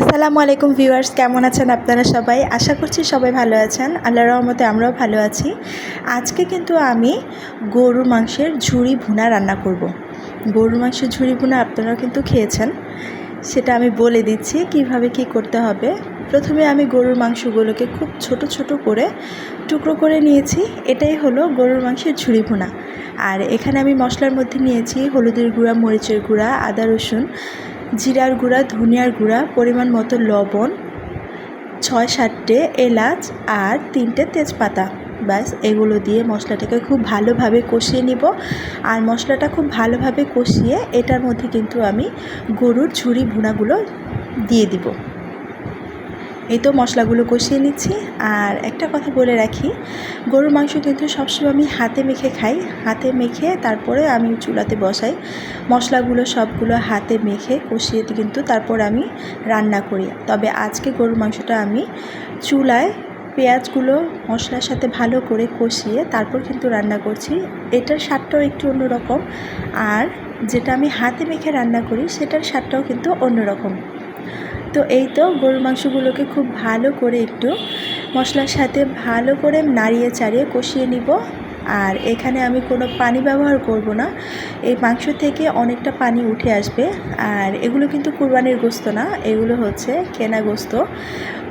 আসসালামু আলাইকুম ভিউয়ার্স, কেমন আছেন আপনারা সবাই? আশা করছি সবাই ভালো আছেন। আল্লাহর রহমতে আমরাও ভালো আছি। আজকে কিন্তু আমি গরুর মাংসের ঝুড়ি ভুনা রান্না করব। গরুর মাংসের ঝুড়ি ভুনা আপনারা কিন্তু খেয়েছেন। সেটা আমি বলে দিচ্ছি কীভাবে কি করতে হবে। প্রথমে আমি গরুর মাংসগুলোকে খুব ছোট ছোট করে টুকরো করে নিয়েছি। এটাই হলো গরুর মাংসের ঝুড়ি ভুনা। আর এখানে আমি মশলার মধ্যে নিয়েছি হলুদের গুঁড়া, মরিচের গুঁড়া, আদা রসুন জিরার গুঁড়া, ধনিয়ার গুঁড়া, পরিমাণ মতো লবণ, ছয় সাতটে এলাচ আর তিনটে তেজপাতা। ব্যাস, এগুলো দিয়ে মশলাটাকে খুব ভালোভাবে কষিয়ে নিব। আর মশলাটা খুব ভালোভাবে কষিয়ে এটার মধ্যে কিন্তু আমি গরুর ঝুড়ি ভুনাগুলো দিয়ে দিব। এই তো মশলাগুলো কষিয়ে নিচ্ছি। আর একটা কথা বলে রাখি, গরুর মাংস কিন্তু সবসময় আমি হাতে মেখে খাই। হাতে মেখে তারপরে আমি চুলাতে বসাই। মশলাগুলো সবগুলো হাতে মেখে কষিয়ে কিন্তু তারপর আমি রান্না করি। তবে আজকে গরুর মাংসটা আমি চুলায় পেঁয়াজগুলো মশলার সাথে ভালো করে কষিয়ে তারপর কিন্তু রান্না করছি। এটার স্বাদটাও একটু অন্যরকম। আর যেটা আমি হাতে মেখে রান্না করি, সেটার স্বাদটাও কিন্তু অন্যরকম। তো এই তো গরুর মাংসগুলোকে খুব ভালো করে একটু মশলার সাথে ভালো করে নাড়িয়ে চাড়িয়ে কষিয়ে নিব। আর এখানে আমি কোনো পানি ব্যবহার করব না। এই মাংস থেকে অনেকটা পানি উঠে আসবে। আর এগুলো কিন্তু কুরবানির গোস্ত না, এগুলো হচ্ছে কেনা গোস্ত।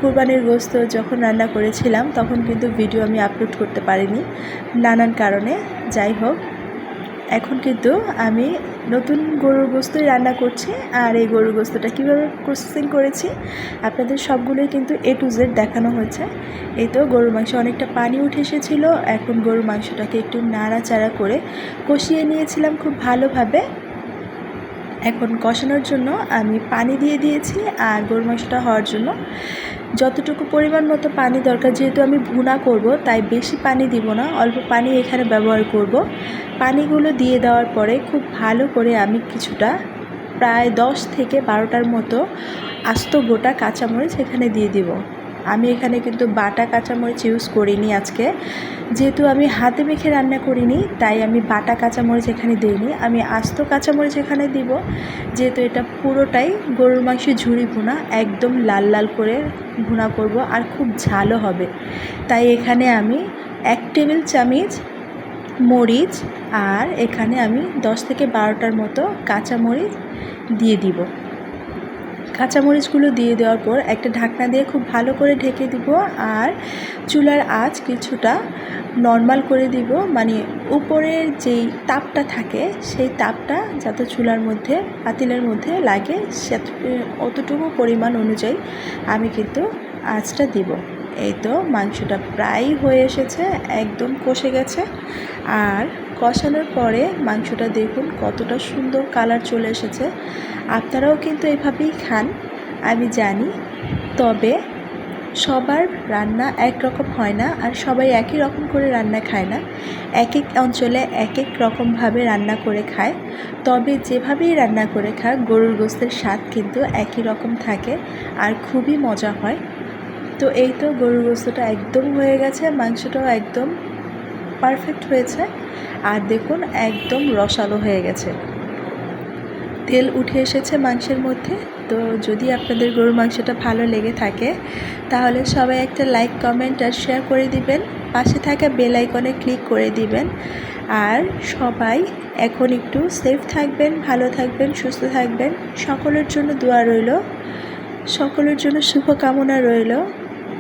কুরবানির গোস্ত যখন রান্না করেছিলাম, তখন কিন্তু ভিডিও আমি আপলোড করতে পারিনি নানান কারণে। যাই হোক এখন কিন্তু আমি নতুন গরুর গোস্তই রান্না করছি, আর এই গরুর গোস্তটা কীভাবে প্রসেসিং করেছি, আপনাদের সবগুলোই কিন্তু এ টু জেড দেখানো হয়েছে। এই তো গরুর মাংস অনেকটা পানি উঠে এসেছিল, এখন গরুর মাংসটাকে একটু নাড়াচাড়া করে কষিয়ে নিয়েছিলাম খুব ভালোভাবে। এখন কষানোর জন্য আমি পানি দিয়ে দিয়েছি আর গরুর মাংসটা হওয়ার জন্য। যতটুকু পরিমাণ মতো পানি দরকার, যেহেতু আমি ভুনা করব, তাই বেশি পানি দিব না, অল্প পানি এখানে ব্যবহার করব। পানিগুলো দিয়ে দেওয়ার পরে খুব ভালো করে আমি কিছুটা, প্রায় দশ থেকে বারোটার মতো আস্ত গোটা কাঁচামরিচ এখানে দিয়ে দিব। আমি এখানে কিন্তু বাটা কাঁচামরিচ ইউজ করিনি আজকে। যেহেতু আমি হাতে মেখে রান্না করিনি, তাই আমি বাটা কাঁচামরিচ এখানে দিইনি। আমি আস্ত কাঁচামরিচ এখানে দিব, যেহেতু এটা পুরোটাই গরুর মাংসের ঝুড়ি ভুনা, একদম লাল লাল করে ভুনা করব আর খুব ঝালও হবে। তাই এখানে আমি এক টেবিল চামিচ মরিচ আর এখানে আমি দশ থেকে বারোটার মতো কাঁচামরিচ দিয়ে দিব। কাঁচামরিচগুলো দিয়ে দেওয়ার পর একটা ঢাকনা দিয়ে খুব ভালো করে ঢেকে দিব আর চুলার আঁচ কিছুটা নর্মাল করে দিব। মানে উপরের যেই তাপটা থাকে, সেই তাপটা যাতে চুলার মধ্যে, পাতিলের মধ্যে লাগে, সে অতটুকু পরিমাণ অনুযায়ী আমি কিন্তু আঁচটা দিব। এই তো মাংসটা প্রায় হয়ে এসেছে, একদম কষে গেছে। আর কষানোর পরে মাংসটা দেখুন কতটা সুন্দর কালার চলে এসেছে। আপনারাও কিন্তু এভাবেই খান, আমি জানি। তবে সবার রান্না এক রকম হয় না আর সবাই একই রকম করে রান্না খায় না। এক এক অঞ্চলে এক এক রকমভাবে রান্না করে খায়। তবে যেভাবেই রান্না করে খায় গরুর গোস্তের স্বাদ কিন্তু একই রকম থাকে আর খুবই মজা হয়। তো এই তো গরুর গোস্তটা একদম হয়ে গেছে, মাংসটাও একদম পারফেক্ট হয়েছে। আর দেখুন, একদম রসালো হয়ে গেছে। তেল উঠে এসেছে মাংসের মধ্যে। তো যদি আপনাদের গরুর মাংসটা ভালো লেগে থাকে, তাহলে সবাই একটা লাইক কমেন্ট আর শেয়ার করে দিবেন। পাশে থাকা বেল আইকনে ক্লিক করে দিবেন। আর সবাই এখন একটু সেফ থাকবেন, ভালো থাকবেন, সুস্থ থাকবেন। সকলের জন্য দোয়া রইল। সকলের জন্য শুভকামনা রইল।